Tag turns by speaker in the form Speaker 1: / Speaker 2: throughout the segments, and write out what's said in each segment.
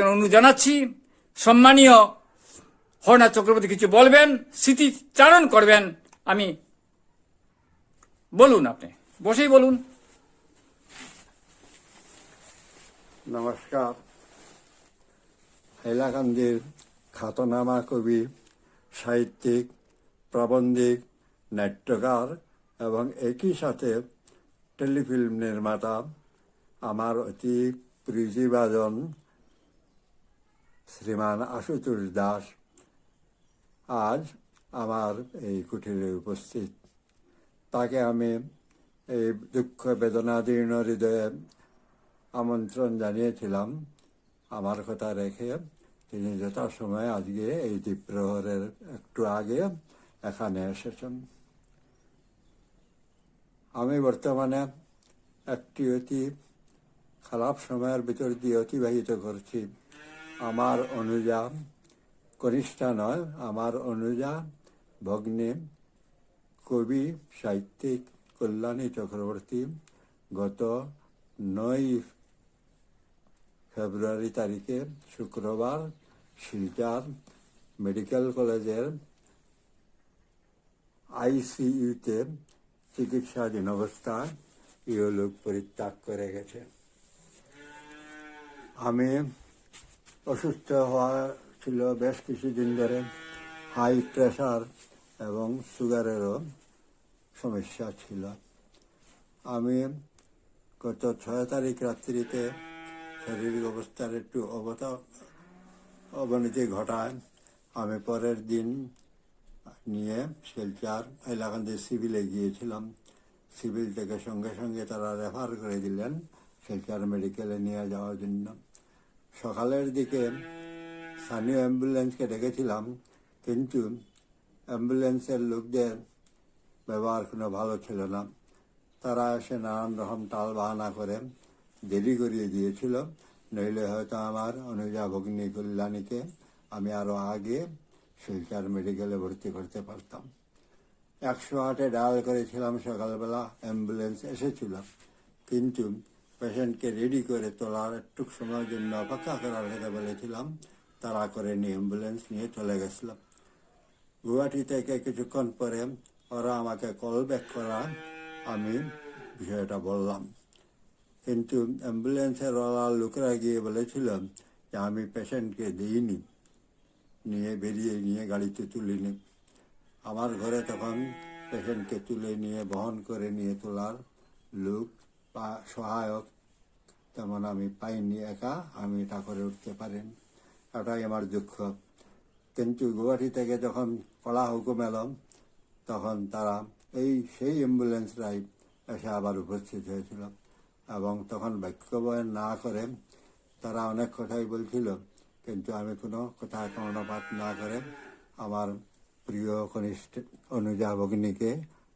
Speaker 1: অনুরোধ জানাচ্ছি, সম্মানীয় হরনাথ চক্রবর্তী কিছু বলবেন, স্মৃতিচারণ করবেন, আমি বলুন আপনি, বসেই বলুন।
Speaker 2: নমস্কার। হাইলাকান্দির খ্যাতনামা কবি, সাহিত্যিক, প্রবন্ধিক, নাট্যকার এবং একই সাথে টেলিফিল্ম নির্মাতা, আমার অতি প্রীতিভাজন শ্রীমান আশুতোষ দাস আজ আমার এই কুঠিরে উপস্থিত। তাকে আমি এই দুঃখ বেদনাদীর্ণ হৃদয়ে আমন্ত্রণ জানিয়েছিলাম। আমার কথা রেখে তিনি যথাসময়ে আজকে এই দ্বীপ্রহরের একটু আগে এখানে এসেছেন। আমি বর্তমানে একটি অতি খারাপ সময়ের ভিতর দিয়ে অতিবাহিত করছি। আমার অনুজা কনিষ্ঠা নয়, আমার অনুজা ভগ্নে, কবি, সাহিত্যিক কল্যাণী চক্রবর্তী গত নয় ফেব্রুয়ারি তারিখে শুক্রবার শিলচার মেডিকেল কলেজের আইসিইউতে চিকিৎসাধীন অবস্থায় ইহলোক পরিত্যাগ করে গেছে। আমি অসুস্থ হওয়া ছিল বেশ কিছুদিন ধরে। হাই প্রেশার এবং সুগারেরও সমস্যা ছিল। আমি গত ছয় তারিখ রাত্রিতে শারীরিক অবস্থার একটু অবতা, অবনতি ঘটায়। আমি পরের দিন নিয়ে শিলচার হাইলাকান্দি সিভিলে গিয়েছিলাম। সিভিল থেকে সঙ্গে সঙ্গে তারা রেফার করে দিলেন শিলচার মেডিকেলে নিয়ে যাওয়ার জন্য। সকালের দিকে স্থানীয় অ্যাম্বুলেন্সকে ডেকেছিলাম, কিন্তু অ্যাম্বুলেন্সের লোকদের ব্যবহার কোনো ভালো ছিল না। তারা এসে নানান রকম টাল বাহানা করে দেরি করিয়ে দিয়েছিল। নইলে হয়তো আমার অনুজা ভগ্নী কল্যাণীকে আমি আরও আগে শিলচার মেডিকেলে ভর্তি করতে পারতাম। একশো আটে ডায়াল করেছিলাম সকালবেলা, অ্যাম্বুলেন্স এসেছিল। কিন্তু পেশেন্টকে রেডি করে তোলার একটু সময়ের জন্য অপেক্ষা করার কথা বলেছিলাম। তারা করে নিয়ে অ্যাম্বুলেন্স নিয়ে চলে গেছিলাম গুয়াহাটি থেকে কিছুক্ষণ পরে ওরা আমাকে কল ব্যাক করা আমি বিষয়টা বললাম। কিন্তু অ্যাম্বুলেন্সের ওরা লোকেরা গিয়ে বলেছিল যে আমি পেশেন্টকে দিইনি, নিয়ে বেরিয়ে নিয়ে গাড়িতে তুলিনি। আমার ঘরে তখন পেশেন্টকে তুলে নিয়ে বহন করে নিয়ে তোলার লোক বা সহায়ক তেমন আমি পাইনি একা, আমি এটা করে উঠতে পারিনি। এটাই আমার দুঃখ। কিন্তু গুয়াহাটি থেকে যখন কড়া হুকুম এলাম, তখন তারা এই সেই অ্যাম্বুলেন্সরাই এসে আবার উপস্থিত হয়েছিল। এবং তখন বাক্যবয়ন না করে তারা অনেক কথাই বলছিল, কিন্তু আমি কোনো কথা কর্ণপাত না করে আমার প্রিয় কনিষ্ঠ অনুজা ভগ্নীকে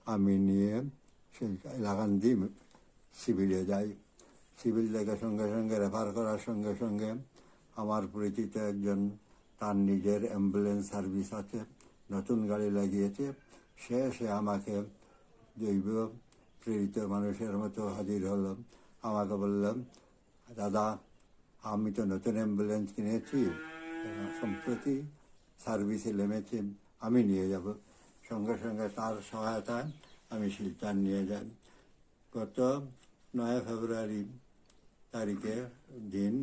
Speaker 2: আমি নিয়ে লাগান্দি শিবিরে যাই। সিভিল থেকে সঙ্গে সঙ্গে রেফার করার সঙ্গে সঙ্গে আমার পরিচিত একজন, তার নিজের অ্যাম্বুলেন্স সার্ভিস আছে, নতুন গাড়ি লাগিয়েছে। সে সে আমাকে জৈব প্রেরিত মানুষের মতো হাজির হলো। আমাকে বললাম দাদা, আমি তো নতুন অ্যাম্বুলেন্স কিনেছি, সম্প্রতি সার্ভিসে নেমেছি, আমি নিয়ে যাব। সঙ্গে সঙ্গে তার সহায়তায় আমি শিলচার নিয়ে যাই। গত নয় ফেব্রুয়ারি তারিখে দিন,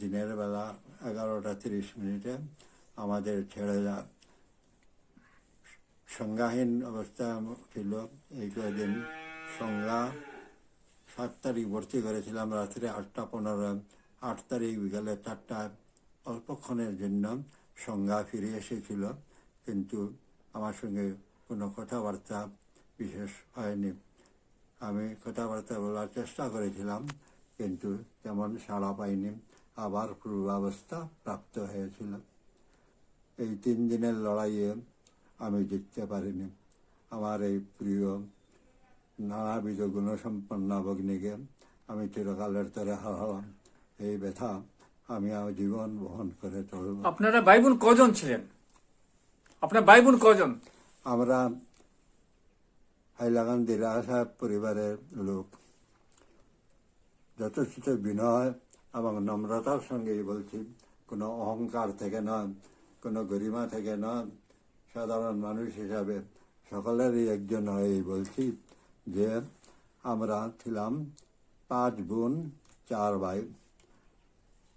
Speaker 2: দিনের বেলা এগারোটা তিরিশ মিনিটে আমাদের ছেড়ে যা সংজ্ঞাহীন অবস্থা ছিল। এই কদিন সংজ্ঞা সাত তারিখ ভর্তি করেছিলাম রাত্রে আটটা পনেরো। আট তারিখ বিকালে চারটায় অল্পক্ষণের জন্য সংজ্ঞা ফিরে এসেছিল, কিন্তু আমার সঙ্গে কোনো কথাবার্তা বিশেষ হয়নি। আমি কথাবার্তা বলার চেষ্টা করেছিলাম। কিন্তু তেমন সাড়া পাইনি। আবার পূর্বাবস্থা প্রাপ্ত হয়েছিল। এই তিন দিনের লড়াইয়ে আমি জিততে পারিনি। আমার এই প্রিয় নানাবিধ গুণসম্পন্ন ভগ্নীকে আমি চিরকালের তরে হারালাম। এই ব্যথা আমি আমার জীবন বহন করে চলব।
Speaker 1: আপনারা ভাই বোন কজন ছিলেন? আপনার ভাই বোন কজন?
Speaker 2: আমরা হাইলাকান্দি সাহেব পরিবারের লোক। যথেষ্ট বিনয় এবং নম্রতার সঙ্গেই বলছি, কোনো অহংকার থেকে নয়, কোনো গরিমা থেকে নয়। সাধারণ মানুষ হিসাবে সকলেরই একজন হয়েই বলছি যে আমরা ছিলাম পাঁচ বোন, চার ভাই।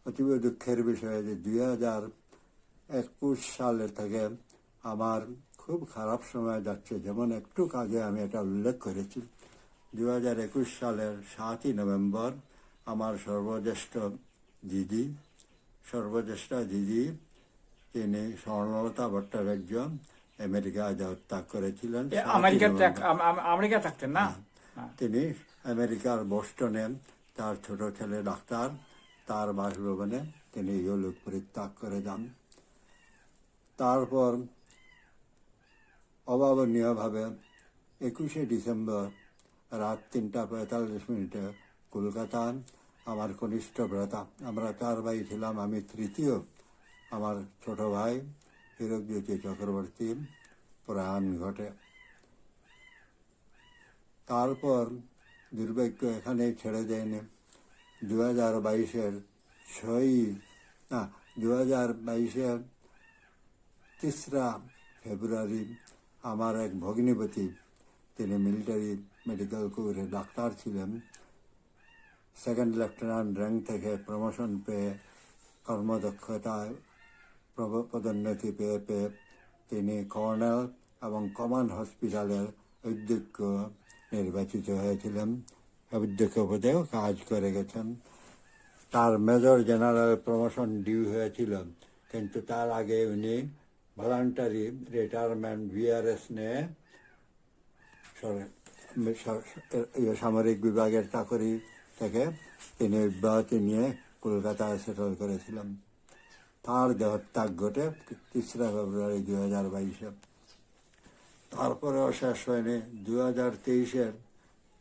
Speaker 2: অতীব দুঃখের বিষয়ে যে দুই হাজার একুশ সালে থেকে আমার খুব খারাপ সময় যাচ্ছে, যেমন একটু আগে আমি এটা উল্লেখ করেছি। দু হাজার একুশ সালের সাতই নভেম্বর আমার সর্বজ্যেষ্ঠ দিদি সর্বজ্যেষ্ঠ দিদি তিনি স্বর্ণলতা ভট্টাচার্য আমেরিকায় যাত্রা করেছিলেন
Speaker 1: এ,
Speaker 2: 7ই
Speaker 1: আমেরিকাতে
Speaker 2: নভেম্বর।
Speaker 1: এক- আম- আম- আমেরিকা থাকতেন না হ্যাঁ।
Speaker 2: তিনি আমেরিকার বোস্টনে তার ছোট ছেলে ডাক্তার তার বাসভবনে তিনি ইহলোক পরিত্যাগ করে যান তারপর অভাবনীয়ভাবে একুশে ডিসেম্বর রাত তিনটা পঁয়তাল্লিশ মিনিটে কলকাতা আমার কনিষ্ঠ ভ্রাতা আমরা চার ভাই ছিলাম, আমি তৃতীয়, আমার ছোট ভাই হীরকজ্যোতি চক্রবর্তী প্রয়াণ ঘটে। তারপর দুর্ভাগ্য এখানে ছেড়ে দেয়নি। দু হাজার বাইশের ছয়ই, না দু হাজার বাইশের তেসরা ফেব্রুয়ারি আমার এক ভগ্নিপতি, তিনি মিলিটারি, মেডিকেল কোরে ডাক্তার ছিলেন। সেকেন্ড লেফটেন্যান্ট র্যাঙ্ক থেকে প্রমোশন পেয়ে কর্মদক্ষতায় পদোন্নতি পেয়ে পেয়ে তিনি কর্নেল এবং কমান্ড হসপিটালের অধ্যক্ষ নির্বাচিত হয়েছিলেন। অধ্যক্ষ পদেও কাজ করে গেছেন। তার মেজর জেনারেল প্রমোশন ডিউ হয়েছিল, কিন্তু তার আগে উনি ভলান্টারি রিটায়ারমেন্ট ভিআরএস নিয়ে ইয়ে সামরিক বিভাগের চাকরি থেকে তিনি অব্যাহতি নিয়ে কলকাতায় সেটেল করেছিলাম তার দেহত্যাগ ঘটে তেসরা ফেব্রুয়ারি দুই হাজার বাইশে। তারপরেও শেষ হয়নি। দু হাজার তেইশের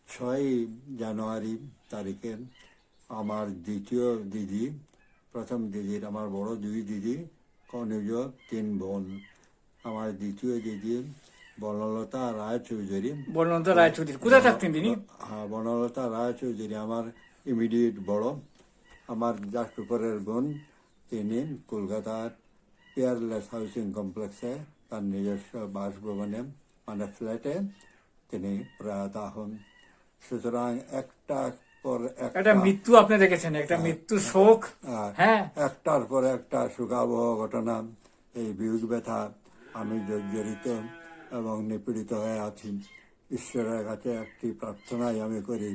Speaker 2: ছয়ই জানুয়ারি তারিখে আমার দ্বিতীয় দিদি, প্রথম দিদির আমার বড় দুই দিদি, কনুজ তিন বোন। আমার দ্বিতীয় দিদি বনলতা রায় চৌধুরী।
Speaker 1: বর্ণন্ত রায়চৌধুরী কোথায় থাকতেন তিনি?
Speaker 2: হ্যাঁ বনলতা রায় চৌধুরী আমার ইমিডিয়েট বড়। আমার জাস্ট উপরের বোন তিনি কলকাতার পিয়ারলেস হাউসিং কমপ্লেক্সে তার নিজস্ব বাসভবনে মানে ফ্ল্যাটে তিনি প্রয়াত হন। সুতরাং একটা পর
Speaker 1: একটা মৃত্যু আপনি দেখেছেন একটা মৃত্যু শোক।
Speaker 2: হ্যাঁ,
Speaker 1: হ্যাঁ।
Speaker 2: একটার পর একটা সুখাবহ ঘটনা এই বিয়োগ ব্যথা আমি জর্জরিত। এবং নিপীড়িত হয়ে আছি। ঈশ্বরের কাছে একটি প্রার্থনাই আমি করি।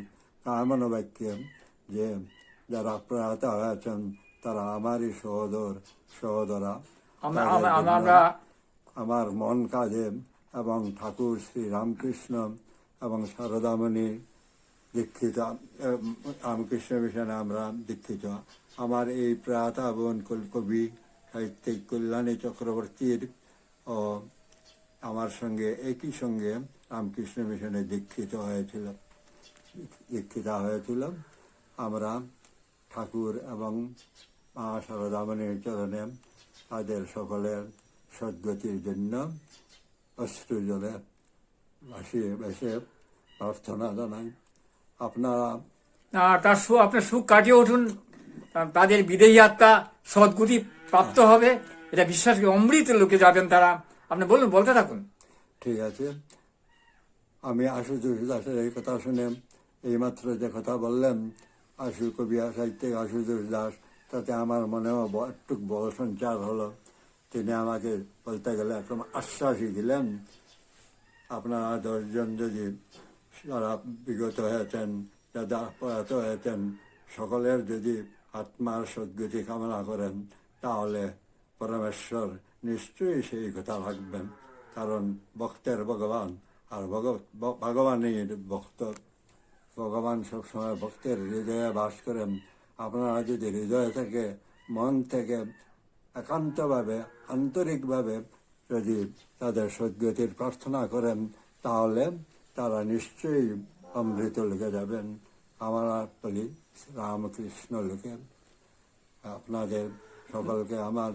Speaker 2: কামন বাক্যে যে যারা প্রয়াত হয়েছেন তারা আমারই সহোদর সহোদরা।
Speaker 1: আমরা
Speaker 2: মন কাজে এবং ঠাকুর শ্রী রামকৃষ্ণ এবং শারদামণি দীক্ষিত রামকৃষ্ণ মিশনে আমরা দীক্ষিত। আমার এই প্রাতা বোন কবি সাহিত্যিক কল্যাণী চক্রবর্তীর ও আমার সঙ্গে, একই সঙ্গে রামকৃষ্ণ মিশনে দীক্ষিত হয়েছিল দীক্ষিত হয়েছিল আমরা ঠাকুর এবং মা শারদামণির চরণে তাদের সকলের সদ্গতির জন্য অশ্রু জলে ভাসিয়ে ভেসে প্রার্থনা জানাই। আপনারা
Speaker 1: তার সুখ আপনার সুখ কাটিয়ে উঠুন। তাদের বিদেহী আত্মা সদ্গতি প্রাপ্ত হবে। এটা বিশ্বাস করে অমৃত লোকে যাবেন তারা। আপনি বলুন, বলতে থাকুন।
Speaker 2: ঠিক আছে। আমি আশুতোষ দাসের এই কথা শুনে এইমাত্র যে কথা বললেন আশু কবি সাহিত্যিক আশুতোষ দাস, তাতে আমার মনেও একটু বল সঞ্চার হলো। তিনি আমাকে বলতে গেলে একদম আশ্বাসই দিলেন, আপনারা দশজন যদি যারা বিগত হয়েছেন যারা প্রয়াত হয়েছেন, সকলের যদি আত্মার সদ্গতি কামনা করেন, তাহলে পরমেশ্বর নিশ্চয়ই সেই কথা ভাববেন। কারণ ভক্তের ভগবান, আর ভগ- ভ- ভগবানই ভক্ত। ভগবান সবসময় ভক্তের হৃদয়ে বাস করেন। আপনারা যদি হৃদয় থেকে, মন থেকে একান্তভাবে, আন্তরিকভাবে যদি তাদের সদ্গতির প্রার্থনা করেন, তাহলে তারা নিশ্চয়ই অমৃত লোকে যাবেন। আমরা বলি রামকৃষ্ণ লোকে। আপনাদের সকলকে আমার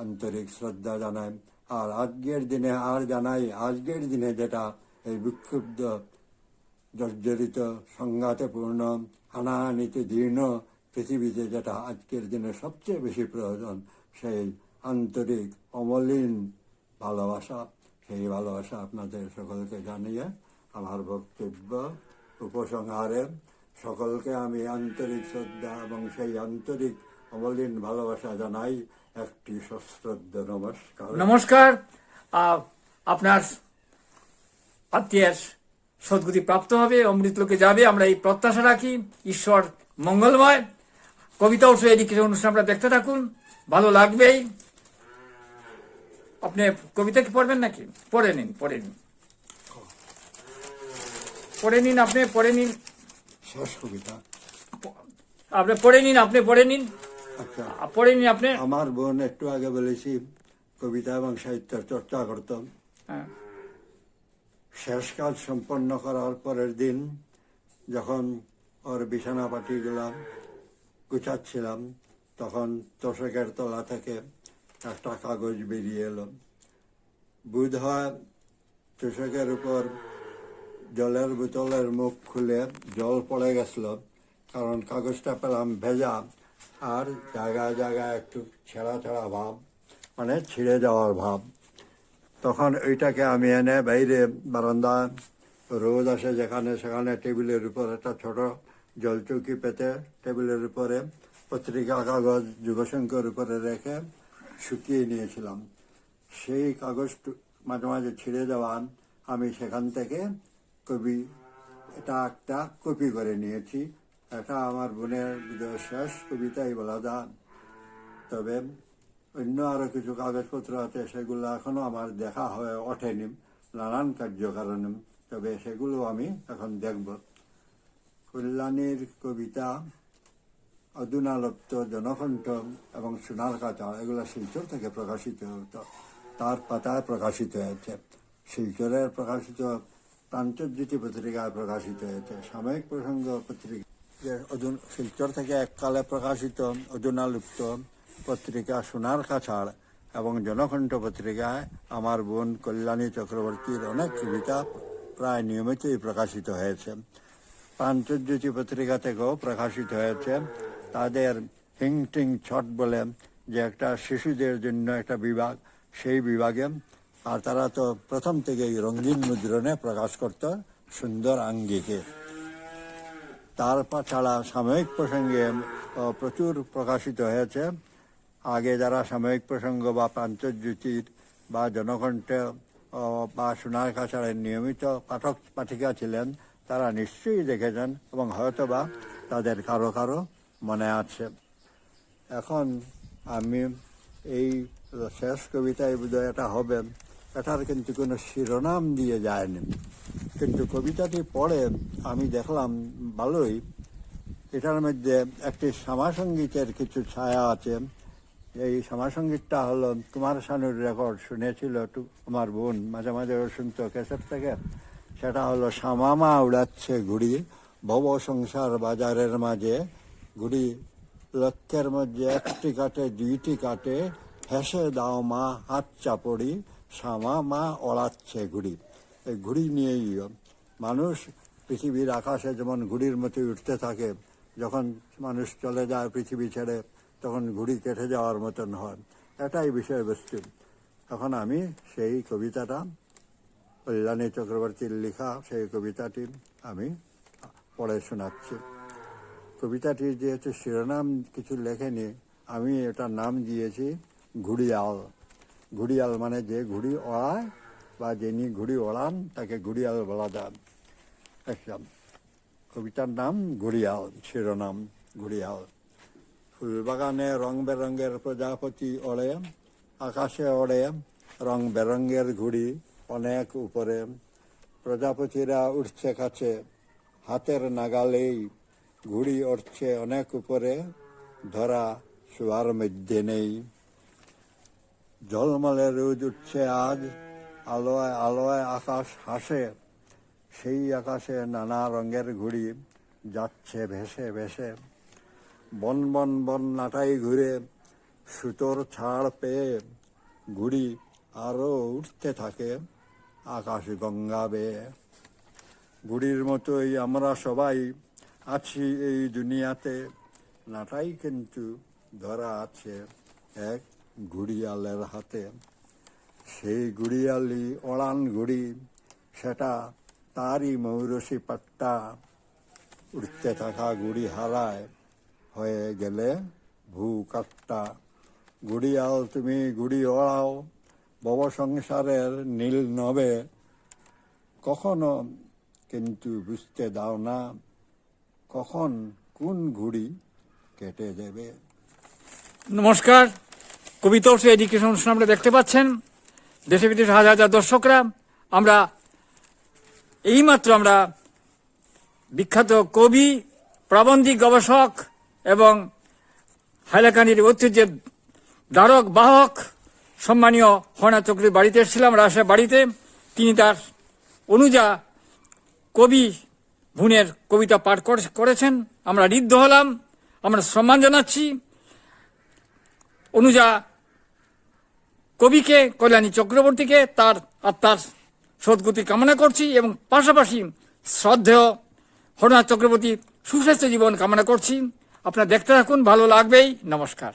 Speaker 2: আন্তরিক শ্রদ্ধা জানাই। আর আজকের দিনে আর জানাই, আজকের দিনে যেটা এই বিক্ষুব্ধ, জর্জরিত, সংঘাতপূর্ণ, হানাহানিতে দীর্ণ পৃথিবীতে যেটা আজকের দিনে সবচেয়ে বেশি প্রয়োজন, সেই আন্তরিক, অমলিন ভালোবাসা, সেই ভালোবাসা আপনাদের সকলকে জানিয়ে আমার বক্তব্য উপসংহারে। সকলকে আমি আন্তরিক শ্রদ্ধা এবং সেই আন্তরিক অমলিন ভালোবাসা জানাই একটি সশ্রদ্ধ নমস্কার।
Speaker 1: নমস্কার। আপনার আত্মীয়ের সদ্গতি প্রাপ্ত হবে অমৃত লোকে যাবে আমরা এই প্রত্যাশা রাখি। ঈশ্বর মঙ্গলময়। কবিতা উৎসব এদিকে অনুষ্ঠান আপনারা দেখতে থাকুন। ভালো লাগবেই। আপনি কবিতা কি পড়বেন নাকি? পড়ে নিন পড়ে নিন। পড়ে নিন আপনি পড়ে নিন।
Speaker 2: শেষ কবিতা।
Speaker 1: আপনি পড়ে নিন আপনি পড়ে নিন।
Speaker 2: আচ্ছা।
Speaker 1: আ, আপনি?
Speaker 2: আমার বোন একটু আগে বলেছি কবিতা এবং সাহিত্যের চর্চা করতাম।
Speaker 1: হ্যাঁ।
Speaker 2: শেষ কাজ সম্পন্ন করার পরের দিন যখন ওর বিছানা পাটিগুলা গুছাচ্ছিলাম তখন তোষকের তলা থেকে একটা কাগজ বেরিয়ে এলো। বুধ হয় তোষকের উপর জলের বোতলের মুখ খুলে জল পড়ে গেছিল কারণ কাগজটা পেলাম ভেজা। আর জায়গায় জায়গায় একটু ছেঁড়া ছেঁড়া ভাব মানে ছিঁড়ে যাওয়ার ভাব। তখন ওইটাকে আমি এনে বাইরে বারান্দা রোদ আসে যেখানে সেখানে টেবিলের উপর একটা ছোট জলচৌকি পেতে টেবিলের উপরে পত্রিকা, কাগজ যুগশঙ্কর উপরে রেখে শুকিয়ে নিয়েছিলাম। সেই কাগজ মাঝে মাঝে ছিঁড়ে যাওয়া আমি সেখান থেকে কবি, এটা একটা কপি করে নিয়েছি। এটা আমার বোনের শেষ, কবিতাই বলা যায় তবে অন্য আরও কিছু কাগজপত্র আছে, সেগুলো এখনও আমার দেখা হয়ে ওঠেনি, নানান কার্য কারণে তবে সেগুলো আমি এখন দেখব। কল্যাণীর কবিতা অদুনালপ্ত জনকণ্ঠ এবং সোনার কাঁচা, এগুলো শিলচর থেকে প্রকাশিত হতো তার পাতায় প্রকাশিত হয়েছে। শিলচরের প্রকাশিত প্রান্তজ্যোতি পত্রিকায় প্রকাশিত হয়েছে। সাময়িক প্রসঙ্গ পত্রিকা যে অদুন শিলচর থেকে এককালে প্রকাশিত অদুনালুপ্ত পত্রিকা সোনার কাছাড় এবং জনকণ্ঠ পত্রিকায় আমার বোন কল্যাণী চক্রবর্তীর অনেক কবিতা প্রায় নিয়মিতই প্রকাশিত হয়েছে। পাঞ্চজ্যোতি পত্রিকা থেকেও প্রকাশিত হয়েছে। তাদের হিং টিং ছট বলে যে একটা শিশুদের জন্য একটা বিভাগ, সেই বিভাগে আর তারা তো প্রথম থেকেই রঙিন মুদ্রণে প্রকাশ করত সুন্দর আঙ্গিকে। তার ছাড়া সাময়িক প্রসঙ্গে প্রচুর প্রকাশিত হয়েছে। আগে যারা সাময়িক প্রসঙ্গ বা প্রান্তজ্যোতির বা জনকণ্ঠ বা সোনার কাছাড়ের নিয়মিত পাঠক পাঠিকা ছিলেন, তারা নিশ্চয়ই দেখেছেন এবং হয়তোবা তাদের কারও কারও মনে আছে। এখন আমি এই শেষ কবিতায় বোধহয় এটা হবে। এটার কিন্তু কোনো শিরোনাম দিয়ে যায়নি। কিন্তু কবিতাটি পড়ে আমি দেখলাম ভালোই। এটার মধ্যে একটি শ্যামাসঙ্গীতের কিছু ছায়া আছে। এই শ্যামাসঙ্গীতটা হলো কুমার শানুর রেকর্ড শুনেছিল আমার বোন, মাঝে মাঝে শুনতো কেসেট থেকে। সেটা হলো, শ্যামামা উড়াচ্ছে ঘুড়ি, ভব সংসার বাজারের মাঝে। ঘুড়ি লক্ষ্যের মধ্যে একটি কাটে, দুইটি কাটে। হেসে দাও মা, হাত চাপড়ি শ্যামা মা ওড়াচ্ছে ঘুড়ি। এই ঘুড়ি নিয়েই মানুষ পৃথিবীর আকাশে যেমন ঘুড়ির মতো উঠতে থাকে, যখন মানুষ চলে যায় পৃথিবী ছেড়ে, তখন ঘুড়ি কেটে যাওয়ার মতন হয়। এটাই বিষয়বস্তু। এখন আমি সেই কবিতাটা, কল্যাণী চক্রবর্তীর লেখা সেই কবিতাটি আমি পড়ে শোনাচ্ছি। কবিতাটি যেহেতু শিরোনাম কিছু লেখেনি, আমি এটার নাম দিয়েছি, ঘুড়িয়াল। ঘুড়িয়াল মানে যে ঘুড়ি ওড়ায় বা যিনি ঘুড়ি ওড়ান তাকে ঘুড়িয়াল বলা যায় একটা কবিতার নাম ঘুড়িয়াল, শিরোনাম ঘুড়িয়াল। ফুলবাগানে রং বেরঙের প্রজাপতি ওড়ে, আকাশে ওড়ে, রং বেরঙের ঘুড়ি অনেক উপরে। প্রজাপতিরা উঠছে কাছে, হাতের নাগালেই ঘুড়ি উঠছে অনেক উপরে, ধরা শোয়ার মধ্যে নেই। জলমলে রোজ উঠছে আজ আলোয় আলোয় আকাশ হাসে, সেই আকাশে নানা রঙের ঘুড়ি যাচ্ছে ভেসে ভেসে। বন বন বন নাটাই ঘুরে সুতোর ছাড় পেয়ে ঘুড়ি আরও উঠতে থাকে আকাশ গঙ্গা বেয়ে। ঘুড়ির মতোই আমরা সবাই আছি এই দুনিয়াতে, নাটাই কিন্তু ধরা আছে এক ঘুড়িয়ালের হাতে। সেই গুড়িয়ালি ওড়ান ঘুড়ি সেটা তারই মৌরসি পাট্টা উঠতে থাকা গুড়ি হারায় হয়ে গেলে ভূ কাট্টা গুড়িয়াল তুমি গুড়ি ওড়াও, বব সংসারের নীল নবে। কখনো কিন্তু বুঝতে দাও না কখন কোন ঘুড়ি কেটে দেবে।
Speaker 1: নমস্কার কবিতা উৎসব এডুকেশন অনুষ্ঠান আমরা দেখতে পাচ্ছেন। দেশে বিদেশে হাজার হাজার দর্শকরা, আমরা এইমাত্র আমরা বিখ্যাত কবি, প্রাবন্ধিক গবেষক এবং হাইলাকানির ঐতিহ্যের দ্বারক বাহক সম্মানীয় হনা চক্রীর বাড়িতে এসেছিলাম, রাজশাহী বাড়িতে। তিনি তার অনুজা কবি ভুনের কবিতা পাঠ করেছেন। আমরা ঋদ্ধ হলাম, আমরা সম্মান জানাচ্ছি। অনুজা কবিকে, কল্যাণী চক্রবর্তীকে তার আত্মার সদ্গতি কামনা করছি এবং পাশাপাশি শ্রদ্ধেয় হরনাথ চক্রবর্তী সুস্বাস্থ্য জীবন কামনা করছি। আপনার দেখতে থাকুন, ভালো লাগবেই। নমস্কার।